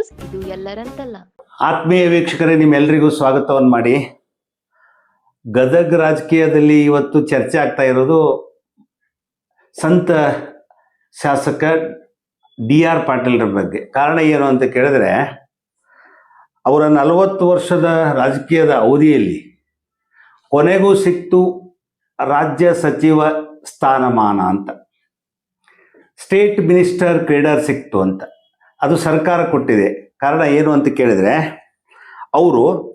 News, ಇದು ಎಲ್ಲರಂತಲ್ಲ. ಆತ್ಮೀಯ ವೀಕ್ಷಕರೇ ನಿಮ್ಮೆಲ್ಲರಿಗೂ ಸ್ವಾಗತವನ್ನು ಮಾಡಿ. ಗದಗ ರಾಜಕೀಯದಲ್ಲಿ ಇವತ್ತು ಚರ್ಚೆ ಆಗ್ತಾ ಇರೋದು ಸಂತ ಶಾಸಕ ಡಿ ಆರ್ ಪಾಟೀಲ್ರ ಬಗ್ಗೆ. ಕಾರಣ ಏನು ಅಂತ ಕೇಳಿದ್ರೆ, ಅವರ ನಲವತ್ತು ವರ್ಷದ ರಾಜಕೀಯದ ಅವಧಿಯಲ್ಲಿ ಕೊನೆಗೂ ಸಿಕ್ತು ರಾಜ್ಯ ಸಚಿವ ಸ್ಥಾನಮಾನ ಅಂತ. ಸ್ಟೇಟ್ ಮಿನಿಸ್ಟರ್ ಕ್ರೀಡರ್ ಸಿಕ್ತು ಅಂತ. ಅದು ಸರ್ಕಾರ ಕೊಟ್ಟಿದೆ. ಕಾರಣ ಏನು ಅಂತ ಕೇಳಿದ್ರೆ, ಅವರು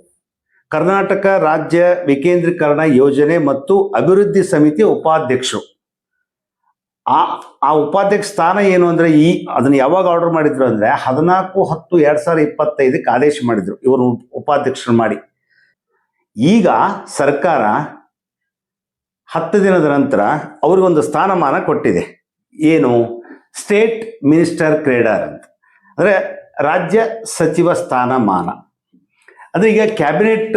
ಕರ್ನಾಟಕ ರಾಜ್ಯ ವಿಕೇಂದ್ರೀಕರಣ ಯೋಜನೆ ಮತ್ತು ಅಭಿವೃದ್ಧಿ ಸಮಿತಿ ಉಪಾಧ್ಯಕ್ಷರು. ಆ ಆ ಉಪಾಧ್ಯಕ್ಷ ಸ್ಥಾನ ಏನು ಅಂದ್ರೆ, ಈ ಅದನ್ನ ಯಾವಾಗ ಆರ್ಡರ್ ಮಾಡಿದ್ರು ಅಂದ್ರೆ, ಹದಿನಾಲ್ಕು ಹತ್ತು ಎರಡು ಸಾವಿರದ ಇಪ್ಪತ್ತೈದಕ್ಕೆ ಆದೇಶ ಮಾಡಿದ್ರು ಇವರು ಉಪಾಧ್ಯಕ್ಷರು ಮಾಡಿ. ಈಗ ಸರ್ಕಾರ ಹತ್ತು ದಿನದ ನಂತರ ಅವ್ರಿಗೊಂದು ಸ್ಥಾನಮಾನ ಕೊಟ್ಟಿದೆ. ಏನು? ಸ್ಟೇಟ್ ಮಿನಿಸ್ಟರ್ ಕ್ರೇಡರ್ ಅಂತ. ಅಂದರೆ ರಾಜ್ಯ ಸಚಿವ ಸ್ಥಾನಮಾನ. ಅಂದರೆ ಈಗ ಕ್ಯಾಬಿನೆಟ್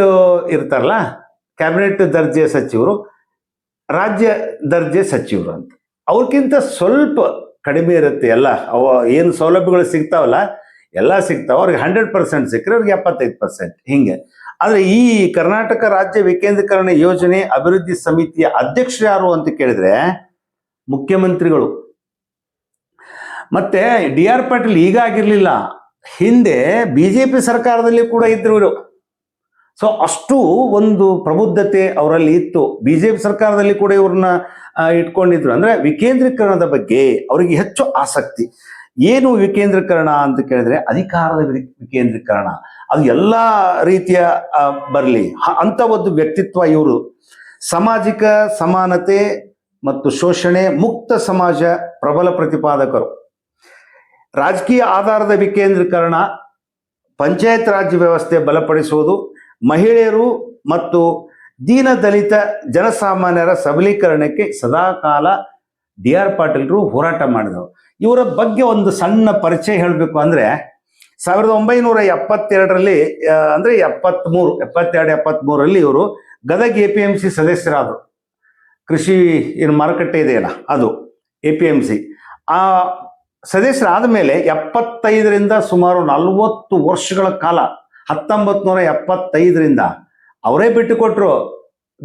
ಇರ್ತಾರಲ್ಲ ಕ್ಯಾಬಿನೆಟ್ ದರ್ಜೆ ಸಚಿವರು, ರಾಜ್ಯ ದರ್ಜೆ ಸಚಿವರು ಅಂತ. ಅವ್ರಿಗಿಂತ ಸ್ವಲ್ಪ ಕಡಿಮೆ ಇರುತ್ತೆ ಎಲ್ಲ. ಅವ ಏನು ಸೌಲಭ್ಯಗಳು ಸಿಗ್ತಾವಲ್ಲ, ಎಲ್ಲ ಸಿಗ್ತಾವ. ಅವ್ರಿಗೆ ಹಂಡ್ರೆಡ್ ಪರ್ಸೆಂಟ್ ಸಿಕ್ಕರೆ ಅವ್ರಿಗೆ ಎಪ್ಪತ್ತೈದು ಪರ್ಸೆಂಟ್ ಹಿಂಗೆ. ಆದರೆ ಈ ಕರ್ನಾಟಕ ರಾಜ್ಯ ವಿಕೇಂದ್ರೀಕರಣ ಯೋಜನೆ ಅಭಿವೃದ್ಧಿ ಸಮಿತಿಯ ಅಧ್ಯಕ್ಷರು ಯಾರು ಅಂತ ಕೇಳಿದ್ರೆ ಮುಖ್ಯಮಂತ್ರಿಗಳು. ಮತ್ತೆ ಡಿ ಆರ್ ಪಾಟೀಲ್ ಈಗ ಆಗಿರ್ಲಿಲ್ಲ. ಹಿಂದೆ ಬಿಜೆಪಿ ಸರ್ಕಾರದಲ್ಲಿ ಕೂಡ ಇದ್ರು ಇವರು ಸೊ ಅಷ್ಟು ಒಂದು ಪ್ರಬುದ್ಧತೆ ಅವರಲ್ಲಿ ಇತ್ತು. ಬಿಜೆಪಿ ಸರ್ಕಾರದಲ್ಲಿ ಕೂಡ ಇವ್ರನ್ನ ಇಟ್ಕೊಂಡಿದ್ರು. ಅಂದ್ರೆ ವಿಕೇಂದ್ರೀಕರಣದ ಬಗ್ಗೆ ಅವರಿಗೆ ಹೆಚ್ಚು ಆಸಕ್ತಿ. ಏನು ವಿಕೇಂದ್ರೀಕರಣ ಅಂತ ಕೇಳಿದ್ರೆ ಅಧಿಕಾರದ ವಿಕೇಂದ್ರೀಕರಣ. ಅದು ಎಲ್ಲ ರೀತಿಯ ಬರಲಿ. ಅಂತ ಒಂದು ವ್ಯಕ್ತಿತ್ವ ಇವರು. ಸಾಮಾಜಿಕ ಸಮಾನತೆ ಮತ್ತು ಶೋಷಣೆ, ಮುಕ್ತ ಸಮಾಜ ಪ್ರಬಲ ಪ್ರತಿಪಾದಕರು. ರಾಜಕೀಯ ಆಧಾರದ ವಿಕೇಂದ್ರೀಕರಣ, ಪಂಚಾಯತ್ ರಾಜ್ ವ್ಯವಸ್ಥೆ ಬಲಪಡಿಸುವುದು, ಮಹಿಳೆಯರು ಮತ್ತು ದೀನ ದಲಿತ ಜನಸಾಮಾನ್ಯರ ಸಬಲೀಕರಣಕ್ಕೆ ಸದಾಕಾಲ ಡಿ ಆರ್ ಪಾಟೀಲ್ರು ಹೋರಾಟ ಮಾಡಿದರು ಇವರ ಬಗ್ಗೆ ಒಂದು ಸಣ್ಣ ಪರಿಚಯ ಹೇಳಬೇಕು ಅಂದರೆ, ಸಾವಿರದ ಒಂಬೈನೂರ ಎಪ್ಪತ್ತೆರಡರಲ್ಲಿ ಅಂದರೆ ಎಪ್ಪತ್ತ್ಮೂರು ಎಪ್ಪತ್ತೆರಡು ಎಪ್ಪತ್ತ್ಮೂರರಲ್ಲಿ ಇವರು Gadag A P M C ಸದಸ್ಯರಾದರು. ಕೃಷಿ, ಏನು ಮಾರುಕಟ್ಟೆ ಇದೆಯಲ್ಲ, ಅದು ಎ ಪಿ ಎಂ ಸಿ. ಆ ಸದಸ್ಯರಾದ ಮೇಲೆ ಎಪ್ಪತ್ತೈದರಿಂದ ಸುಮಾರು ನಲವತ್ತು ವರ್ಷಗಳ ಕಾಲ ಹತ್ತೊಂಬತ್ತು ನೂರ ಎಪ್ಪತ್ತೈದರಿಂದ ಅವರೇ ಬಿಟ್ಟುಕೊಟ್ರು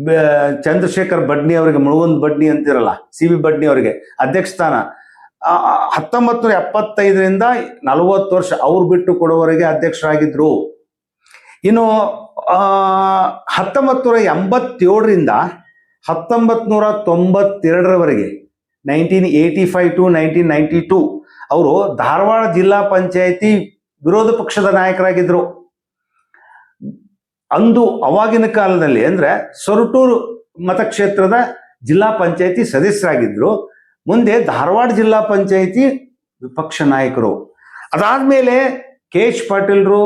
ಬ- ಚಂದ್ರಶೇಖರ್ ಬಡ್ನಿ ಅವರಿಗೆ, ಮುಳುಗುಂದ್ ಬಡ್ನಿ ಅಂತಿರಲ್ಲ, ಸಿ ವಿ ಬಡ್ನಿ ಅವರಿಗೆ ಅಧ್ಯಕ್ಷ ಸ್ಥಾನ. ಹತ್ತೊಂಬತ್ತು ನೂರ ಎಪ್ಪತ್ತೈದರಿಂದ ನಲವತ್ತು ವರ್ಷ ಅವ್ರು ಬಿಟ್ಟು ಕೊಡುವವರೆಗೆ ಅಧ್ಯಕ್ಷರಾಗಿದ್ರು. ಇನ್ನು ಹತ್ತೊಂಬತ್ತು ನೂರ ಎಂಬತ್ತೇಳರಿಂದ ಹತ್ತೊಂಬತ್ತು ನೂರ ತೊಂಬತ್ತೆರಡರವರೆಗೆ, nineteen eighty five to nineteen ninety two ಅವರು ಧಾರವಾಡ ಜಿಲ್ಲಾ ಪಂಚಾಯತಿ ವಿರೋಧ ಪಕ್ಷದ ನಾಯಕರಾಗಿದ್ದರು ಅಂದು ಅವಾಗಿನ ಕಾಲದಲ್ಲಿ ಅಂದ್ರೆ ಸೊರಟೂರು ಮತಕ್ಷೇತ್ರದ ಜಿಲ್ಲಾ ಪಂಚಾಯತಿ ಸದಸ್ಯರಾಗಿದ್ದರು ಮುಂದೆ ಧಾರವಾಡ ಜಿಲ್ಲಾ ಪಂಚಾಯತಿ ವಿಪಕ್ಷ ನಾಯಕರು. ಅದಾದ್ಮೇಲೆ ಕೆ ಎಚ್ ಪಾಟೀಲ್ರು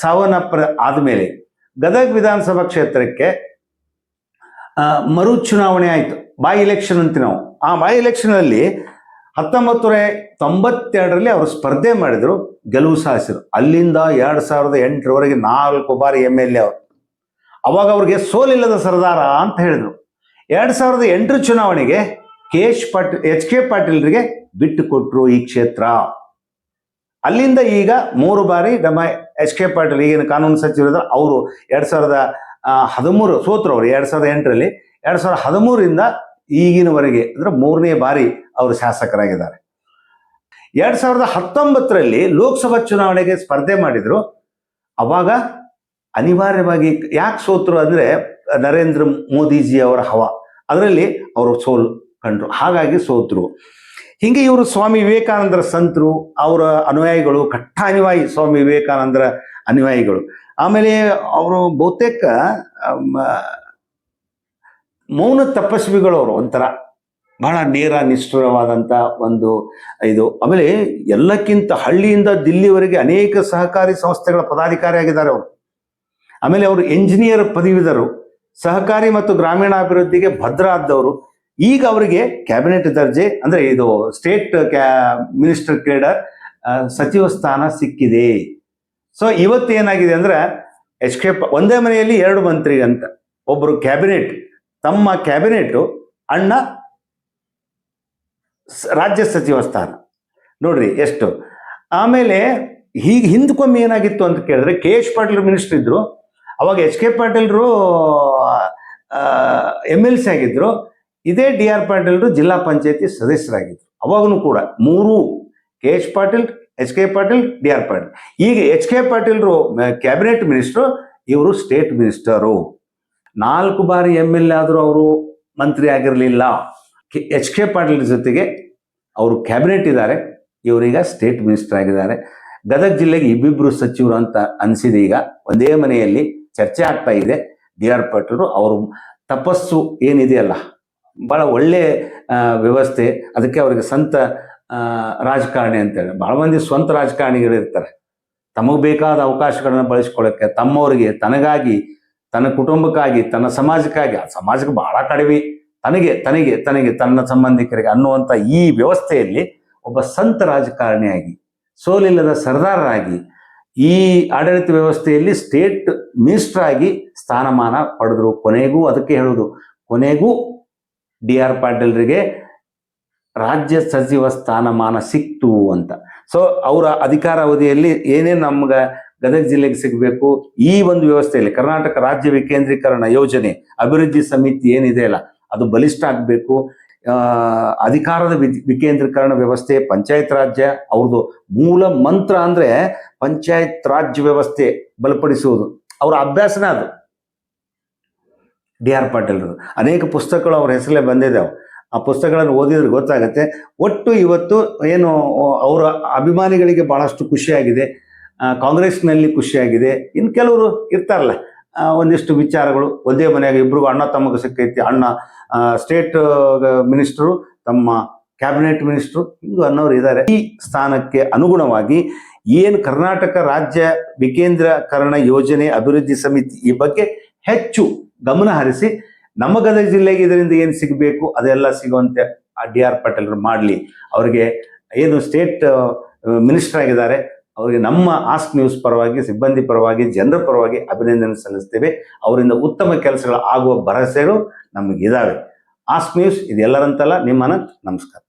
ಸಾವನ್ನಪ್ಪ ಆದಮೇಲೆ ಗದಗ ವಿಧಾನಸಭಾ ಕ್ಷೇತ್ರಕ್ಕೆ ಮರು ಚುನಾವಣೆ ಆಯಿತು. ಬೈ ಎಲೆಕ್ಷನ್ ಅಂತ ನಾವು. ಆ ಬೈ ಎಲೆಕ್ಷನಲ್ಲಿ ಹತ್ತೊಂಬತ್ತು ನೂರ ತೊಂಬತ್ತೆರಡರಲ್ಲಿ ಅವರು ಸ್ಪರ್ಧೆ ಮಾಡಿದರು ಗೆಲುವು ಸಾಧಿಸಿದರು. ಅಲ್ಲಿಂದ ಎರಡು ಸಾವಿರದ ಎಂಟರವರೆಗೆ ನಾಲ್ಕು ಬಾರಿ ಎಂ ಎಲ್ ಎ ಅವರು. ಅವಾಗ ಅವ್ರಿಗೆ ಸೋಲಿಲ್ಲದ ಸರ್ದಾರ ಅಂತ ಹೇಳಿದರು. ಎರಡು ಸಾವಿರದ ಎಂಟರ ಚುನಾವಣೆಗೆ K H Patil H K ಪಾಟೀಲ್ರಿಗೆ ಬಿಟ್ಟು ಕೊಟ್ಟರು ಈ ಕ್ಷೇತ್ರ. ಅಲ್ಲಿಂದ ಈಗ ಮೂರು ಬಾರಿ ನಮ್ಮ ಎಚ್ ಕೆ ಪಾಟೀಲ್ ಈಗಿನ ಕಾನೂನು ಸಚಿವರು ಅವರು ಎರಡು ಸಾವಿರದ ಹದಿಮೂರು ಸೋತರು ಅವರು ಎರಡು ಸಾವಿರದ ಎಂಟರಲ್ಲಿ. ಎರಡು ಸಾವಿರದ ಹದಿಮೂರರಿಂದ ಈಗಿನವರೆಗೆ, ಅಂದ್ರೆ ಮೂರನೇ ಬಾರಿ ಅವರು ಶಾಸಕರಾಗಿದ್ದಾರೆ. ಎರಡು ಸಾವಿರದ ಹತ್ತೊಂಬತ್ತರಲ್ಲಿ ಲೋಕಸಭಾ ಚುನಾವಣೆಗೆ ಸ್ಪರ್ಧೆ ಮಾಡಿದ್ರು. ಅವಾಗ ಅನಿವಾರ್ಯವಾಗಿ ಯಾಕೆ ಸೋತರು ಅಂದ್ರೆ ನರೇಂದ್ರ ಮೋದಿಜಿ ಅವರ ಹವ. ಅದರಲ್ಲಿ ಅವರು ಸೋಲು ಕಂಡ್ರು. ಹಾಗಾಗಿ ಸೋತರು. ಹಿಂಗೆ ಇವರು ಸ್ವಾಮಿ ವಿವೇಕಾನಂದರ ಸಂತರು, ಅವರ ಅನುಯಾಯಿಗಳು ಕಟ್ಟ ಅನಿವಾಯಿ ಸ್ವಾಮಿ ವಿವೇಕಾನಂದರ ಅನುಯಾಯಿಗಳು. ಆಮೇಲೆ ಅವರು ಬಹುತೇಕ ಮೌನ ತಪಸ್ವಿಗಳು ಅವರು ಒಂಥರ ಬಹಳ ನೇರ ನಿಷ್ಠುರವಾದಂಥ ಒಂದು ಇದು. ಆಮೇಲೆ ಎಲ್ಲಕ್ಕಿಂತ ಹಳ್ಳಿಯಿಂದ ದಿಲ್ಲಿವರೆಗೆ ಅನೇಕ ಸಹಕಾರಿ ಸಂಸ್ಥೆಗಳ ಪದಾಧಿಕಾರಿಯಾಗಿದ್ದಾರೆ ಅವರು. ಆಮೇಲೆ ಅವರು ಎಂಜಿನಿಯರ್ ಪದವೀಧರು, ಸಹಕಾರಿ ಮತ್ತು ಗ್ರಾಮೀಣಾಭಿವೃದ್ಧಿಗೆ ಭದ್ರಾದವರು ಈಗ ಅವರಿಗೆ ಕ್ಯಾಬಿನೆಟ್ ದರ್ಜೆ, ಅಂದ್ರೆ ಇದು ಸ್ಟೇಟ್ ಕ್ಯಾ ಮಿನಿಸ್ಟರ್ ಕೇಡರ್ ಸಚಿವ ಸ್ಥಾನ ಸಿಕ್ಕಿದೆ. ಸೊ ಇವತ್ತೇನಾಗಿದೆ ಅಂದ್ರೆ, ಎಚ್ ಕೆ ಒಂದೇ ಮನೆಯಲ್ಲಿ ಎರಡು ಮಂತ್ರಿ ಅಂತ. ಒಬ್ಬರು ಕ್ಯಾಬಿನೆಟ್ ತಮ್ಮ ಕ್ಯಾಬಿನೆಟ್ ಅಣ್ಣ ರಾಜ್ಯ ಸಚಿವ ಸ್ಥಾನ. ನೋಡ್ರಿ ಎಷ್ಟು. ಆಮೇಲೆ ಹೀಗೆ ಹಿಂದ್ಕೊಮ್ಮೆ ಏನಾಗಿತ್ತು ಅಂತ ಕೇಳಿದ್ರೆ ಕೆ ಎಚ್ ಪಾಟೀಲ್ ಮಿನಿಸ್ಟರ್ ಇದ್ರು, ಅವಾಗ ಎಚ್ ಕೆ ಪಾಟೀಲ್ರು ಎಂ ಎಲ್ ಸಿ ಆಗಿದ್ರು, ಇದೇ ಡಿ ಆರ್ ಪಾಟೀಲ್ರು ಜಿಲ್ಲಾ ಪಂಚಾಯತಿ ಸದಸ್ಯರಾಗಿದ್ರು. ಅವಾಗೂ ಕೂಡ ಮೂರು, K H Patil, H K Patil, D R Patil. ಈಗ ಎಚ್ ಕೆ ಪಾಟೀಲ್ರು ಕ್ಯಾಬಿನೆಟ್ ಮಿನಿಸ್ಟ್ರು, ಇವರು ಸ್ಟೇಟ್ ಮಿನಿಸ್ಟರು. ನಾಲ್ಕು ಬಾರಿ ಎಂ ಎಲ್ ಎ ಆದರೂ ಅವರು ಮಂತ್ರಿ ಆಗಿರಲಿಲ್ಲ. ಎಚ್ ಕೆ ಪಾಟೀಲ್ ಜೊತೆಗೆ ಅವರು ಕ್ಯಾಬಿನೆಟ್ ಇದ್ದಾರೆ. ಇವರೀಗ ಸ್ಟೇಟ್ ಮಿನಿಸ್ಟರ್ ಆಗಿದ್ದಾರೆ. ಗದಗ ಜಿಲ್ಲೆಗೆ ಇಬ್ಬಿಬ್ಬರು ಸಚಿವರು ಅಂತ ಅನಿಸಿದೆ ಈಗ. ಒಂದೇ ಮನೆಯಲ್ಲಿ ಚರ್ಚೆ ಆಗ್ತಾ ಇದೆ. ಡಿ ಆರ್ ಪಾಟೀಲರು ಅವರು ತಪಸ್ಸು ಏನಿದೆಯಲ್ಲ ಭಾಳ ಒಳ್ಳೆ ವ್ಯವಸ್ಥೆ. ಅದಕ್ಕೆ ಅವರಿಗೆ ಸ್ವಂತ ರಾಜಕಾರಣಿ ಅಂತೇಳಿ. ಭಾಳ ಮಂದಿ ಸ್ವಂತ ರಾಜಕಾರಣಿಗಳಿರ್ತಾರೆ. ತಮಗೆ ಬೇಕಾದ ಅವಕಾಶಗಳನ್ನು ಬಳಸ್ಕೊಳ್ಳೋಕ್ಕೆ ತಮ್ಮವರಿಗೆ ತನಗಾಗಿ ತನ್ನ ಕುಟುಂಬಕ್ಕಾಗಿ, ತನ್ನ ಸಮಾಜಕ್ಕಾಗಿ, ಆ ಸಮಾಜಕ್ಕೆ ಬಹಳ ಕಡಿಮೆ. ತನಗೆ ತನಗೆ ತನಗೆ ತನ್ನ ಸಂಬಂಧಿಕರಿಗೆ ಅನ್ನುವಂಥ ಈ ವ್ಯವಸ್ಥೆಯಲ್ಲಿ ಒಬ್ಬ ಸಂತ ರಾಜಕಾರಣಿಯಾಗಿ, ಸೋಲಿಲ್ಲದ ಸರ್ದಾರರಾಗಿ ಈ ಆಡಳಿತ ವ್ಯವಸ್ಥೆಯಲ್ಲಿ ಸ್ಟೇಟ್ ಮಿನಿಸ್ಟರ್ ಆಗಿ ಸ್ಥಾನಮಾನ ಪಡೆದ್ರು. ಕೊನೆಗೂ ಅದಕ್ಕೆ ಹೇಳುವುದು, ಕೊನೆಗೂ ಡಿ ಆರ್ ಪಾಟೀಲ್ರಿಗೆ ರಾಜ್ಯ ಸಚಿವ ಸ್ಥಾನಮಾನ ಸಿಕ್ತು ಅಂತ. ಸೊ ಅವರ ಅಧಿಕಾರಾವಧಿಯಲ್ಲಿ ಏನೇನು ನಮ್ಗೆ ಗದಗ ಜಿಲ್ಲೆಗೆ ಸಿಗಬೇಕು. ಈ ಒಂದು ವ್ಯವಸ್ಥೆಯಲ್ಲಿ ಕರ್ನಾಟಕ ರಾಜ್ಯ ವಿಕೇಂದ್ರೀಕರಣ ಯೋಜನೆ ಅಭಿವೃದ್ಧಿ ಸಮಿತಿ ಏನಿದೆ ಅಲ್ಲ, ಅದು ಬಲಿಷ್ಠ ಆಗಬೇಕು ಅಧಿಕಾರದ ವಿಕೇಂದ್ರೀಕರಣ ವ್ಯವಸ್ಥೆ, ಪಂಚಾಯತ್ ರಾಜ್ಯ ಅವ್ರದ್ದು ಮೂಲ ಮಂತ್ರ ಅಂದ್ರೆ ಪಂಚಾಯತ್ ರಾಜ್ಯ ವ್ಯವಸ್ಥೆ ಬಲಪಡಿಸುವುದು. ಅವರ ಅಭ್ಯಾಸನ ಅದು. ಡಿ ಆರ್ ಪಾಟೀಲ್ರದು ಅನೇಕ ಪುಸ್ತಕಗಳು ಅವ್ರ ಹೆಸರಲ್ಲೇ ಬಂದಿದ್ದಾವೆ. ಆ ಪುಸ್ತಕಗಳನ್ನು ಓದಿದ್ರೆ ಗೊತ್ತಾಗುತ್ತೆ. ಒಟ್ಟು ಇವತ್ತು ಏನು, ಅವರ ಅಭಿಮಾನಿಗಳಿಗೆ ಬಹಳಷ್ಟು ಖುಷಿಯಾಗಿದೆ. ಕಾಂಗ್ರೆಸ್ನಲ್ಲಿ ಖುಷಿಯಾಗಿದೆ. ಇನ್ನು ಕೆಲವರು ಇರ್ತಾರಲ್ಲ ಒಂದಿಷ್ಟು ವಿಚಾರಗಳು. ಒಂದೇ ಮನೆಯಾಗ ಇಬ್ರಿಗೂ ಅಣ್ಣ ತಮ್ಮಗೆ ಸಿಕ್ಕೈತಿ. ಅಣ್ಣ ಸ್ಟೇಟ್ ಮಿನಿಸ್ಟ್ರು, ತಮ್ಮ ಕ್ಯಾಬಿನೆಟ್ ಮಿನಿಸ್ಟ್ರು, ಹಿಂಗೂ ಅನ್ನೋರು ಇದ್ದಾರೆ ಈ ಸ್ಥಾನಕ್ಕೆ ಅನುಗುಣವಾಗಿ ಏನು ಕರ್ನಾಟಕ ರಾಜ್ಯ ವಿಕೇಂದ್ರಕರಣ ಯೋಜನೆ ಅಭಿವೃದ್ಧಿ ಸಮಿತಿ ಈ ಬಗ್ಗೆ ಹೆಚ್ಚು ಗಮನ ಹರಿಸಿ, ನಮ್ಮ ಗದಗ ಜಿಲ್ಲೆಗೆ ಇದರಿಂದ ಏನು ಸಿಗಬೇಕು, ಅದೆಲ್ಲ ಸಿಗುವಂತೆ ಡಿ ಆರ್ ಪಾಟೀಲ್ರು ಮಾಡಲಿ. ಅವರಿಗೆ ಏನು ಸ್ಟೇಟ್ ಮಿನಿಸ್ಟರ್ ಆಗಿದ್ದಾರೆ. ಅವರಿಗೆ ನಮ್ಮ ಆಸ್ಕ್ ನ್ಯೂಸ್ ಪರವಾಗಿ, ಸಿಬ್ಬಂದಿ ಪರವಾಗಿ, ಜನರ ಪರವಾಗಿ ಅಭಿನಂದನೆ ಸಲ್ಲಿಸ್ತೇವೆ. ಅವರಿಂದ ಉತ್ತಮ ಕೆಲಸಗಳು ಆಗುವ ಭರವಸೆಗಳು ನಮಗಿದ್ದಾವೆ ಆಸ್ಕ್ ನ್ಯೂಸ್ ಇದೆಲ್ಲರಂತಲ್ಲ ನಿಮ್ಮ ಅನಂತ್ ನಮಸ್ಕಾರ.